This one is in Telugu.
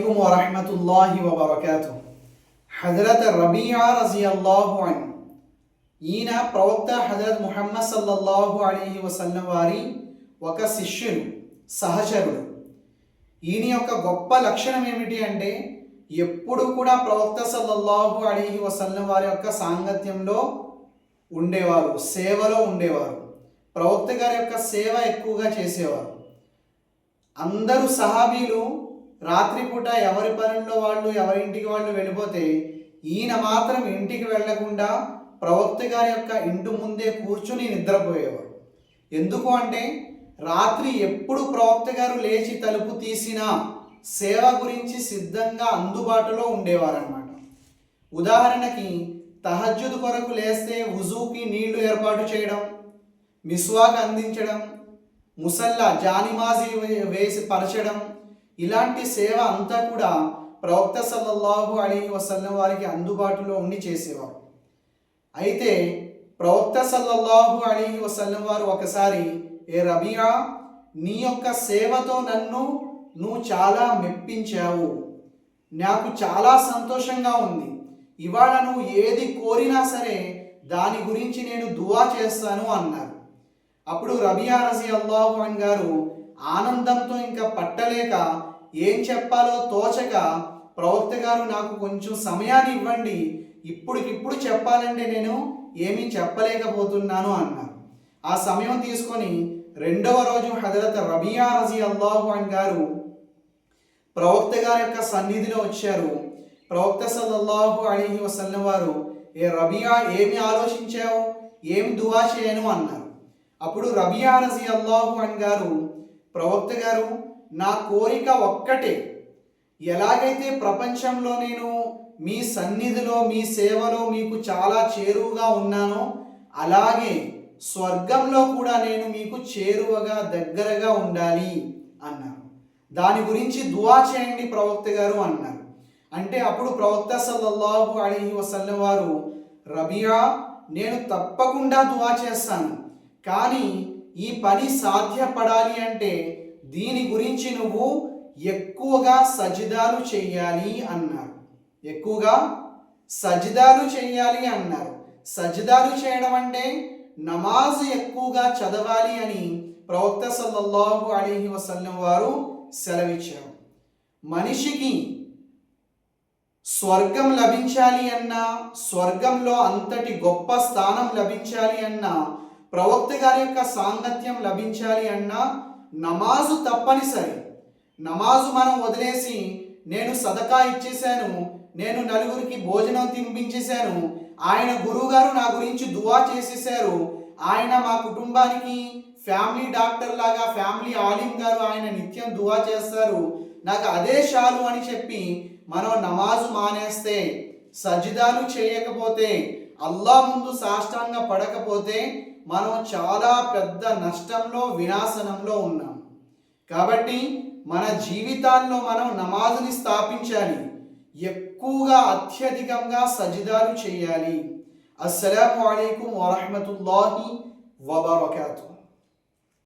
అలైకుమ్ వరహమతుల్లాహి వబర్కతు హజరత్ రబియా రజియల్లాహు అన్ ఈయన ప్రవక్త హజరత్ ముహమ్మద్ సల్లల్లాహు అలీహి వసల్లం వారి ఒక శిష్యుడు సహచరుడు ఈయన యొక్క గొప్ప లక్షణం ఏమిటి అంటే ఎప్పుడు కూడా ప్రవక్త సల్లల్లాహు అలీహి వసల్లం వారి యొక్క సాంగత్యంలో ఉండేవారు సేవలో ఉండేవారు ప్రవక్త గారి యొక్క సేవ ఎక్కువగా చేసేవారు అందరూ సహాబీలు రాత్రిపూట ఎవరి పనుల్లో వాళ్ళు ఎవరి ఇంటికి వాళ్ళు వెళ్ళిపోతే ఈయన మాత్రం ఇంటికి వెళ్ళకుండా ప్రవక్త గారి యొక్క ఇంటి ముందే కూర్చుని నిద్రపోయేవారు. ఎందుకు అంటే రాత్రి ఎప్పుడు ప్రవక్త గారు లేచి తలుపు తీసినా సేవ గురించి సిద్ధంగా అందుబాటులో ఉండేవారన్నమాట. ఉదాహరణకి తహజ్జుద్ కొరకు లేస్తే వుజూకి నీళ్ళు ఏర్పాటు చేయడం మిస్వాక్ అందించడం ముసల్లా జానిమాజీ వే- వేసి పరచడం ఇలాంటి సేవ అంతా కూడా ప్రవక్త సల్లల్లాహు అలీ వసల్లం వారికి అందుబాటులో ఉండి చేసేవారు. అయితే ప్రవక్త సల్లల్లాహు అలీ వసల్లం వారు ఒకసారి ఏ రబియా నీ యొక్క సేవతో నన్ను నువ్వు చాలా మెప్పించావు. నాకు చాలా సంతోషంగా ఉంది. ఇవాళ నువ్వు ఏది కోరినా సరే దాని గురించి నేను దువా చేస్తాను అన్నారు. అప్పుడు రబియా రజీ అల్లాహు గారు ఆనందంతో ఇంకా పట్టలేక ఏం చెప్పాలో తోచక ప్రవక్త గారు నాకు కొంచెం సమయాన్ని ఇవ్వండి. ఇప్పుడికిప్పుడు చెప్పాలంటే నేను ఏమీ చెప్పలేకపోతున్నాను అన్నారు. ఆ సమయం తీసుకొని రెండవ రోజు హజరత్ రబియా రజీ అల్లాహు గారు ప్రవక్త గారి యొక్క సన్నిధిలో వచ్చారు. ప్రవక్త సల్లల్లాహు అలీహి వసల్లం వారు ఏ రబియా ఏమి ఆలోచించావు? ఏమి దువా చేయను? అన్నారు. అప్పుడు రబియా రజీ అల్లాహు అన్ గారు ప్రవక్త గారు నా కోరిక ఒక్కటే. ఎలాగైతే ప్రపంచంలో నేను మీ సన్నిధిలో మీ సేవలో మీకు చాలా చేరువుగా ఉన్నానో అలాగే స్వర్గంలో కూడా నేను మీకు చేరువగా దగ్గరగా ఉండాలి అన్నారు. దాని గురించి దువా చేయండి ప్రవక్త గారు అన్నారు. అంటే అప్పుడు ప్రవక్త సల్లల్లాహు అలీ వసల్లం వారు రబియా నేను తప్పకుండా దువా చేస్తాను. కానీ ఈ పని సాధ్యపడాలి అంటే దీని గురించి నువ్వు ఎక్కువగా సజిదాలు చెయ్యాలి అన్నారు. ఎక్కువగా సజిదాలు చెయ్యాలి అన్నారు. సజిదాలు చేయడం అంటే నమాజ్ ఎక్కువగా చదవాలి అని ప్రవక్త సల్లల్లాహు అలీహి వసల్లం వారు సెలవిచ్చారు. మనిషికి స్వర్గం లభించాలి అన్నా స్వర్గంలో అంతటి గొప్ప స్థానం లభించాలి అన్నా ప్రవక్త గారి యొక్క సాంగత్యం లభించాలి అన్నా నమాజు తప్పనిసరి. నమాజు మనం వదిలేసి నేను సదకా ఇచ్చేశాను నేను నలుగురికి భోజనం తినిపించేశాను ఆయన గురువుగారు నా గురించి దువా చేసేశారు ఆయన మా కుటుంబానికి ఫ్యామిలీ డాక్టర్ లాగా ఫ్యామిలీ ఆలిం గారు ఆయన నిత్యం దువా చేస్తారు నాకు అదే చాలు అని చెప్పి మనం నమాజు మానేస్తే సజిదాలు చేయకపోతే అల్లా ముందు సాష్టాంగ పడకపోతే మనం చాలా పెద్ద నష్టంలో వినాశనంలో ఉన్నాం. కాబట్టి మన జీవితాల్లో మనం నమాజుని స్థాపించాలి. ఎక్కువగా అత్యధికంగా సజిదాలు చేయాలి. అస్సలం అయికం వరహమతుల్లాహి వబర్కాతు.